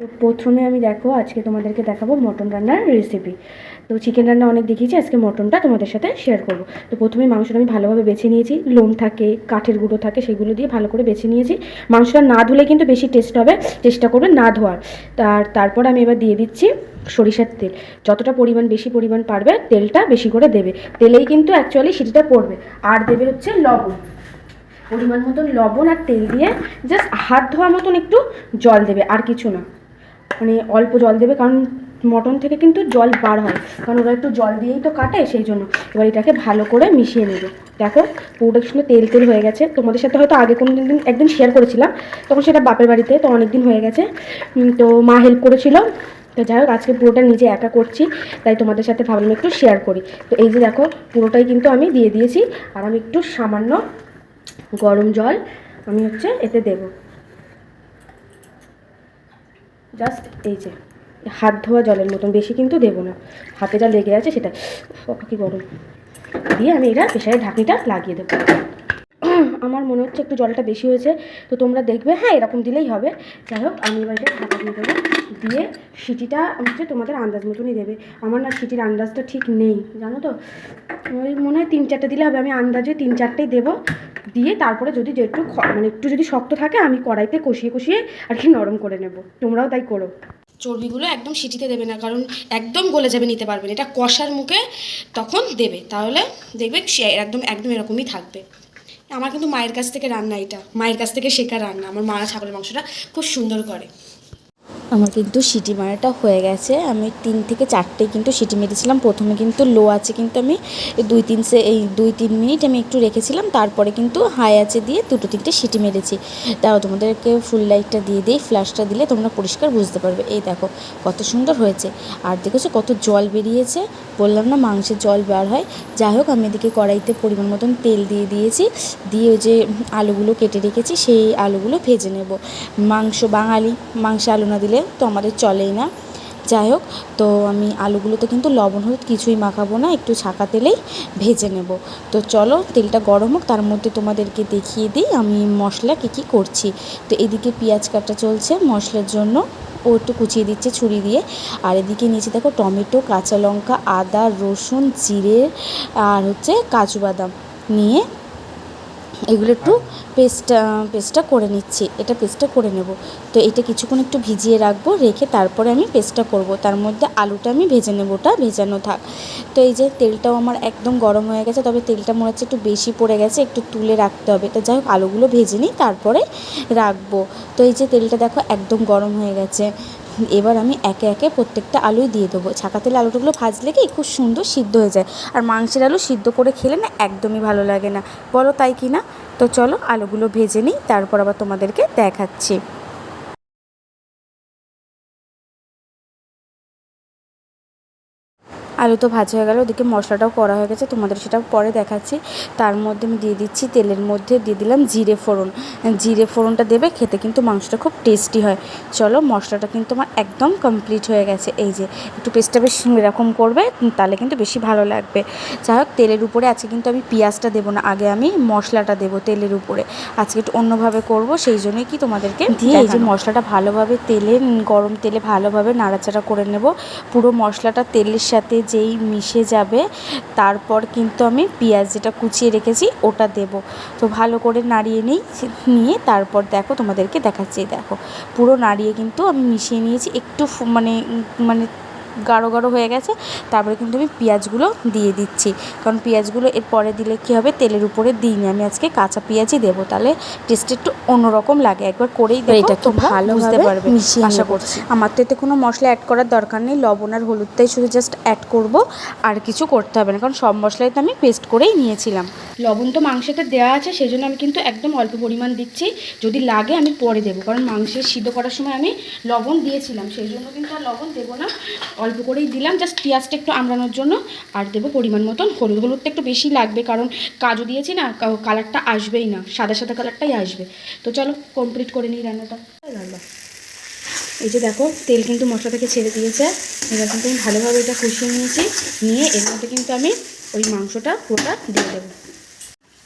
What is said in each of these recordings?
তো প্রথমে আমি দেখো, আজকে তোমাদেরকে দেখাবো মটন রান্নার রেসিপি তো চিকেন রান্না অনেক দেখিয়েছি, আজকে মটনটা তোমাদের সাথে শেয়ার করব। তো প্রথমে মাংসটা আমি ভালোভাবে বেছে নিয়েছি, লোম থাকে, কাঠের গুঁড়ো থাকে, সেগুলো দিয়ে ভালো করে বেছে নিয়েছি। মাংসটা না ধুলে কিন্তু বেশি টেস্ট হবে, চেষ্টা করবে না ধোয়ার। তার, তারপর আমি এবার দিয়ে দিচ্ছি সরিষার তেল। যতটা পরিমাণ, বেশি পরিমাণ পারবে, তেলটা বেশি করে দেবে। তেলেই কিন্তু অ্যাকচুয়ালি সিটিটা পড়বে। আর দেবে হচ্ছে লবণ। পরিমাণ মতন লবণ আর তেল দিয়ে জাস্ট হাত ধোয়া মতন একটু জল দেবে, আর কিছু না। মানে অল্প জল দেবে, কারণ মটন থেকে কিন্তু জল বার হয়। কারণ ওরা একটু জল দিয়েই তো কাটে, সেই জন্য। এবার এটাকে ভালো করে মিশিয়ে নেবে। দেখো, পুরোটা শুনে তেল তেল হয়ে গেছে। তোমাদের সাথে হয়তো আগে কোনো দিন একদিন শেয়ার করেছিলাম, তখন সেটা বাপের বাড়িতে, তো অনেক দিন হয়ে গেছে। তো মা হেল্প করেছিল। তো যাই হোক, আজকে পুরোটা নিজে একা করছি, তাই তোমাদের সাথে ভাবলাম একটু শেয়ার করি। তো এই যে দেখো, পুরোটাই কিন্তু আমি দিয়ে দিয়েছি। আর আমি একটু সামান্য গরম জল আমি হচ্ছে এতে দেব। জাস্ট এই যে, হাত ধোয়া জলের মতন, বেশি কিন্তু দেবো না। হাতে যা লেগে আছে সেটা কি গরম। দিয়ে আমি এটা প্রেশারের ঢাকনিটা লাগিয়ে দেবো। আমার মনে হচ্ছে একটু জলটা বেশি হয়েছে, তো তোমরা দেখবে হ্যাঁ এরকম দিলেই হবে। যাই হোক, আমি এবার এটা ঢাকা দিয়ে দেবো। দিয়ে সিটিটা হচ্ছে তোমাদের আন্দাজ মতনই দেবে। আমার না সিটির আন্দাজটা ঠিক নেই, জানো তো? ওই মনে হয় তিন চারটে দিলে হবে, আমি আন্দাজে তিন চারটেই দেবো। দিয়ে তারপরে যদি যে একটু মানে একটু যদি শক্ত থাকে, আমি কড়াইতে কষিয়ে কষিয়ে আর কি নরম করে নেব। তোমরাও তাই করো। চর্বিগুলো একদম সিটিতে দেবে না, কারণ একদম গলে যাবে, নিতে পারবে এটা কষার মুখে তখন দেবে। তাহলে দেখবে একদম একদম এরকমই থাকবে। আমার কিন্তু মায়ের কাছ থেকে রান্না এটা। মায়ের কাছ থেকে শেখা রান্না। আমার মা ছাগলের মাংসটা খুব সুন্দর করে। আমার কিন্তু সিটি মারাটা হয়ে গেছে। আমি তিন থেকে চারটে কিন্তু সিটি মেরেছিলাম। প্রথমে কিন্তু লো আছে কিন্তু আমি দুই তিন সে এই দুই তিন মিনিট আমি একটু রেখেছিলাম। তারপরে কিন্তু হাই আছে দিয়ে দুটো তিনটে সিটি মেরেছি। তাও তোমাদেরকে ফুল লাইটটা দিয়ে দিই, ফ্ল্যাশটা দিলে তোমরা পরিষ্কার বুঝতে পারবে। এই দেখো, কত সুন্দর হয়েছে। আর দেখেছ কত জল বেরিয়েছে? বললাম না মাংসের জল বার হয়। যাই হোক, আমি এদিকে কড়াইতে পরিমাণ মতন তেল দিয়ে দিয়েছি। দিয়ে যে আলুগুলো কেটে রেখেছি, সেই আলুগুলো ভেজে নেব। মাংস বাঙালি, মাংস আলু না দিলে তো আমাদের চলেই না। যাই হোক, তো আমি আলুগুলোতে কিন্তু লবণ, হলুদ কিছুই মাখাবো না, একটু ছাকা তেলেই ভেজে নেব। তো চলো, তেলটা গরম হোক, তার মধ্যে তোমাদেরকে দেখিয়ে দিই আমি মশলা কী কী করছি। তো এদিকে পেঁয়াজ কাটা চলছে, মশলার জন্য ও একটু কুচিয়ে দিচ্ছে ছুরি দিয়ে। আর এদিকে নিচে দেখো টমেটো, কাঁচা লঙ্কা, আদা, রসুন, জিরে আর হচ্ছে কাজু বাদাম নিয়ে এগুলো একটু পেস্টটা পেস্টটা করে নিচ্ছি। এটা পেস্টটা করে নেব। তো এটা কিছুক্ষণ একটু ভিজিয়ে রাখব, রেখে তারপরে আমি পেস্টটা করব। তার মধ্যে আলুটা আমি ভেজে নেব ওটা ভেজানো থাক। তো এই যে তেলটাও আমার একদম গরম হয়ে গেছে, তবে তেলটা মনে হচ্ছে একটু বেশি পড়ে গেছে, একটু তুলে রাখতে হবে। তো যাই হোক, আলুগুলো ভেজে নিই, তারপরে রাখব। তো এই যে তেলটা দেখো একদম গরম হয়ে গেছে। এবার আমি একে একে প্রত্যেকটা আলুই দিয়ে দেবো। ছাকা তেলে আলুগুলো ভাজলে কি খুব সুন্দর সিদ্ধ হয়ে যায়। আর মাংসের আলু সিদ্ধ করে খেলে না একদমই ভালো লাগে না। বলো তাই কি না তো চলো আলুগুলো ভেজে নিই, তারপর আবার তোমাদেরকে দেখাচ্ছি। আলু তো ভাজা হয়ে গেল ওদিকে মশলাটাও করা হয়ে গেছে তোমাদের সেটা পরে দেখাচ্ছি। তার মধ্যে আমি দিয়ে দিচ্ছি তেলের মধ্যে দিয়ে দিলাম জিরে ফোড়ন। জিরে ফোড়নটা দেবে খেতে কিন্তু মাংসটা খুব টেস্টি হয়। চলো মশলাটা কিন্তু আমার একদম কমপ্লিট হয়ে গেছে। এই যে একটু পেস্টটা বেশ এরকম করবে তাহলে কিন্তু বেশি ভালো লাগবে। যাই হোক তেলের উপরে আজকে কিন্তু আমি পেঁয়াজটা দেবো না আগে আমি মশলাটা দেবো তেলের উপরে। আজকে একটু অন্যভাবে করব সেই জন্যই কি তোমাদেরকে দিয়ে এই যে মশলাটা ভালোভাবে তেলে গরম তেলে ভালোভাবে নাড়াচাড়া করে নেব। পুরো মশলাটা তেলের সাথে যেই মিশে যাবে, তারপর কিন্তু আমি পেঁয়াজ যেটা কুচিয়ে রেখেছি, ওটা দেব। তো ভালো করে নাড়িয়ে নিই, নিয়ে তারপর দেখো তোমাদেরকে দেখাচ্ছি, দেখো। পুরো নাড়িয়ে কিন্তু আমি মিশিয়ে নিয়েছি, একটু মানে মানে গাঢ় গাঢ় হয়ে গেছে। তারপরে কিন্তু আমি পেঁয়াজগুলো দিয়ে দিচ্ছি। কারণ পেঁয়াজগুলো এর পরে দিলে কী হবে? তেলের উপরে দিইনি আমি আজকে কাঁচা পেঁয়াজই দেবো। তাহলে টেস্ট একটু অন্যরকম লাগে। একবার করেই দেখো এটা একটু ভালো বুঝতে পারবে। আশা করছি। আমার তো এতে কোনো মশলা অ্যাড করার দরকার নেই। লবণ আর হলুদটাই শুধু জাস্ট অ্যাড করব। আর কিছু করতে হবে না। কারণ সব মশলাই তো আমি পেস্ট করেই নিয়েছিলাম। লবণ তো মাংসতে দেওয়া আছে। সেই জন্য আমি কিন্তু একদম অল্প পরিমাণ দিচ্ছি। যদি লাগে আমি পরে দেবো। কারণ মাংসের সিদ্ধ করার সময় আমি লবণ দিয়েছিলাম। সেই জন্য কিন্তু আর লবণ দেবো না। অল্প করেই দিলাম জাস্ট পেঁয়াজটা একটু আমড়ানোর জন্য, আর দেবো পরিমাণ মতন হলুদ। হলুদটা একটু বেশি লাগবে, কারণ কাজু দিয়েছি না কালারটা আসবেই না, সাদা সাদা কালারটাই আসবে। তো চলো কমপ্লিট করে নিই রান্নাটা। রান্না এই যে দেখো, তেল কিন্তু মশলা থেকে ছেড়ে দিয়েছে। এবার কিন্তু আমি ভালোভাবে এটা কষিয়ে নিয়েছি, নিয়ে এর মধ্যে কিন্তু আমি ওই মাংসটা পুরোটা দিয়ে দেবো।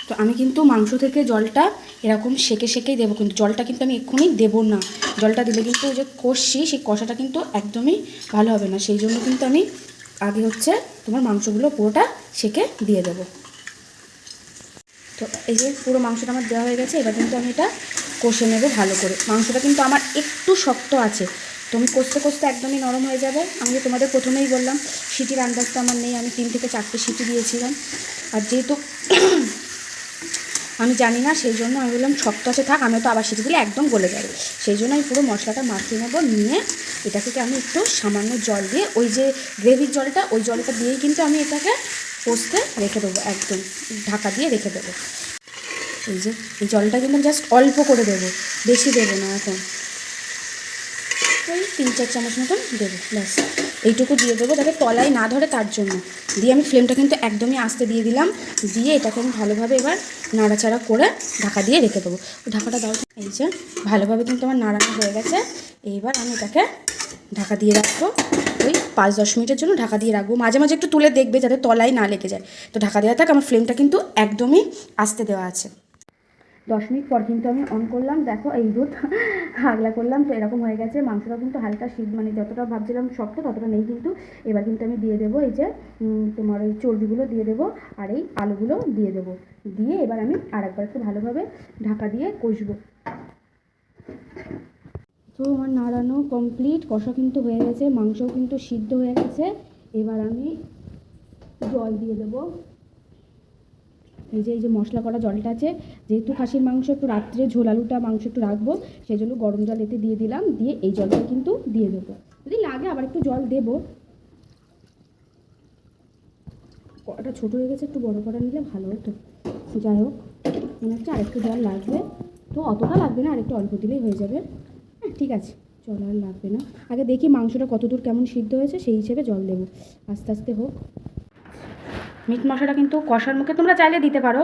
তো আমি কিন্তু মাংস থেকে জলটা এরকম সেকে সেকেই দেবো, কিন্তু জলটা কিন্তু আমি এক্ষুনি দেবো না। জলটা দিলে কিন্তু ওই যে কষছি, সেই কষাটা কিন্তু একদমই ভালো হবে না। সেই জন্য কিন্তু আমি আগে হচ্ছে তোমার মাংসগুলো পুরোটা সেকে দিয়ে দেবো। তো এই যে পুরো মাংসটা আমার দেওয়া হয়ে গেছে, এবার কিন্তু আমি এটা কষে নেব ভালো করে। মাংসটা কিন্তু আমার একটু শক্ত আছে। তুমি কষতে কষতে একদমই নরম হয়ে যাবে। আমি তোমাদের প্রথমেই বললাম, সিটির আন্দাজটা আমার নেই। আমি তিন থেকে চারটে সিটি দিয়েছিলাম। আর যেহেতু আমি জানি না, সেই জন্য আমি বললাম আছে থাক আমি তো আবার সিটি দিলে একদম গলে যাবে। সেই জন্য আমি পুরো মশলাটা মাখিয়ে নেব, নিয়ে এটাকে আমি একটু সামান্য জল দিয়ে, ওই যে গ্রেভির জলটা, ওই জলটা দিয়েই কিন্তু আমি এটাকে পোস্তে রেখে দেবো, একদম ঢাকা দিয়ে রেখে দেবো। এই যে, এই জলটা কিন্তু জাস্ট অল্প করে দেবো, বেশি দেবো না এখন। ওই তিন চার চামচ মতন দেবো, ব্যাস। এইটুকু দিয়ে দেবো যাতে তলায় না ধরে তার জন্য। দিয়ে আমি ফ্লেমটা কিন্তু একদমই আস্তে দিয়ে দিলাম, দিয়ে এটাকে আমি ভালোভাবে এবার নাড়াচাড়া করে ঢাকা দিয়ে রেখে দেবো। ঢাকাটা দাও এই যে, ভালোভাবে কিন্তু আমার নাড়ানো হয়ে গেছে। এইবার আমি এটাকে ঢাকা দিয়ে রাখব। ওই পাঁচ দশ মিনিটের জন্য ঢাকা দিয়ে রাখব। মাঝে মাঝে একটু তুলে দেখবে যাতে তলায় না লেগে যায়। তো ঢাকা দেওয়া থাক, আমার ফ্লেমটা কিন্তু একদমই আস্তে দেওয়া আছে। দশ মিনিট পর কিন্তু আমি অন করলাম। দেখো এই দুধ, আগলা করলাম। তো এরকম হয়ে গেছে মাংসটা কিন্তু হালকা শীত মানে যতটা ভাবছিলাম শক্ত ততটা নেই কিন্তু। এবার কিন্তু আমি দিয়ে দেবো এই যে তোমার ওই চর্বিগুলো দিয়ে দেবো, আর এই আলুগুলো দিয়ে দেবো। দিয়ে এবার আমি আর একবার একটু ভালোভাবে ঢাকা দিয়ে কষবো। তো আমার নাড়ানো কমপ্লিট কষা কিন্তু হয়ে গেছে, মাংসও কিন্তু সিদ্ধ হয়ে গেছে। এবার আমি জল দিয়ে দেবো। এই যে এই যে মশলা করা জলটা আছে, যেহেতু খাসির মাংস একটু রাত্রে ঝোল আলুটা মাংস একটু রাখব, সেই জন্য গরম জল এতে দিয়ে দিলাম, দিয়ে এই জলটা কিন্তু দিয়ে দেবো। যদি লাগে আবার একটু জল দেবো। কড়াটা ছোটো হয়ে গেছে, একটু বড় করা নিলে ভালো হতো। যাই হোক, মনে হচ্ছে আরেকটু জল লাগবে। তো অতটা লাগবে না আরেকটু অল্প দিলেই হয়ে যাবে। হ্যাঁ ঠিক আছে, জল আর লাগবে না। আগে দেখি মাংসটা কতদূর কেমন সিদ্ধ হয়েছে, সেই হিসেবে জল দেবো। আস্তে আস্তে হোক। মিট মশলাটা কিন্তু কষার মুখে তোমরা চাইলে দিতে পারো।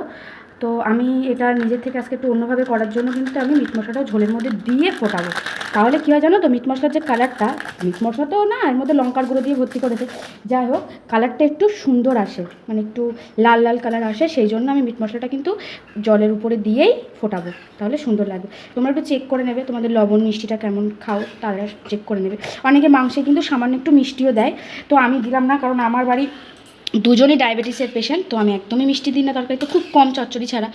তো আমি এটা নিজের থেকে আজকে একটু অন্যভাবে করার জন্য কিন্তু আমি মিট মশলাটাও ঝোলের মধ্যে দিয়ে ফোটাবো। তাহলে কী হয় জানো তো মিট মশলার যে কালারটা মিট মশলা তো না, এর মধ্যে লঙ্কার গুঁড়ো দিয়ে ভর্তি করেছে। যাই হোক, কালারটা একটু সুন্দর আসে মানে একটু লাল লাল কালার আসে, সেই জন্য আমি মিট মশলাটা কিন্তু জলের উপরে দিয়েই ফোটাবো। তাহলে সুন্দর লাগবে। তোমরা একটু চেক করে নেবে, তোমাদের লবণ, মিষ্টিটা কেমন খাও তারা চেক করে নেবে। অনেকে মাংসে কিন্তু সামান্য একটু মিষ্টিও দেয়। তো আমি দিলাম না, কারণ আমার বাড়ি দুজনই ডায়াবেটিসের পেশেন্ট তো আমি একদমই মিষ্টি দিই না তরকারিতে, খুব কম চচ্চড়ি ছাড়া।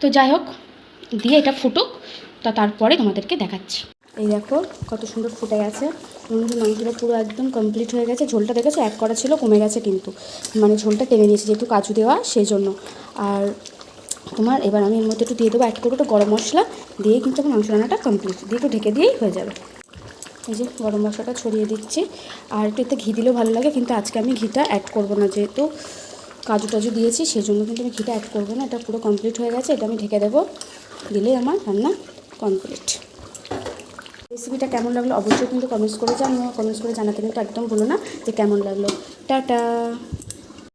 তো যাই হোক, দিয়ে এটা ফুটুক, তা তারপরে তোমাদেরকে দেখাচ্ছি। এই দেখো, কত সুন্দর ফুটে গেছে। মনে মাংসটা পুরো একদম কমপ্লিট হয়ে গেছে। ঝোলটা দেখেছ? এক করা ছিল, কমে গেছে কিন্তু। মানে ঝোলটা টেনে নিয়েছে, যেহেতু কাজু দেওয়া সেই জন্য আর তোমার, এবার আমি এর মধ্যে একটু দিয়ে দেবো এক একটু গরম মশলা, দিয়ে কিন্তু আমার মাংস রান্নাটা কমপ্লিট দিয়ে একটু ঢেকে দিয়েই হয়ে যাবে। এই যে গরম মশলাটা ছড়িয়ে দিচ্ছি। আর একটু এতে ঘি দিলেও ভালো লাগে, কিন্তু আজকে আমি ঘিটা অ্যাড করব না। যেহেতু কাজু টাজু দিয়েছি সেই জন্য কিন্তু আমি ঘিটা অ্যাড করব না। এটা পুরো কমপ্লিট হয়ে গেছে, এটা আমি ঢেকে দেবো। দিলেই আমার রান্না কমপ্লিট রেসিপিটা কেমন লাগল অবশ্যই কিন্তু কমেন্টস করে যান কমেন্টস করে জানাতে কিন্তু একদম ভুলো না যে কেমন লাগল। টাটা!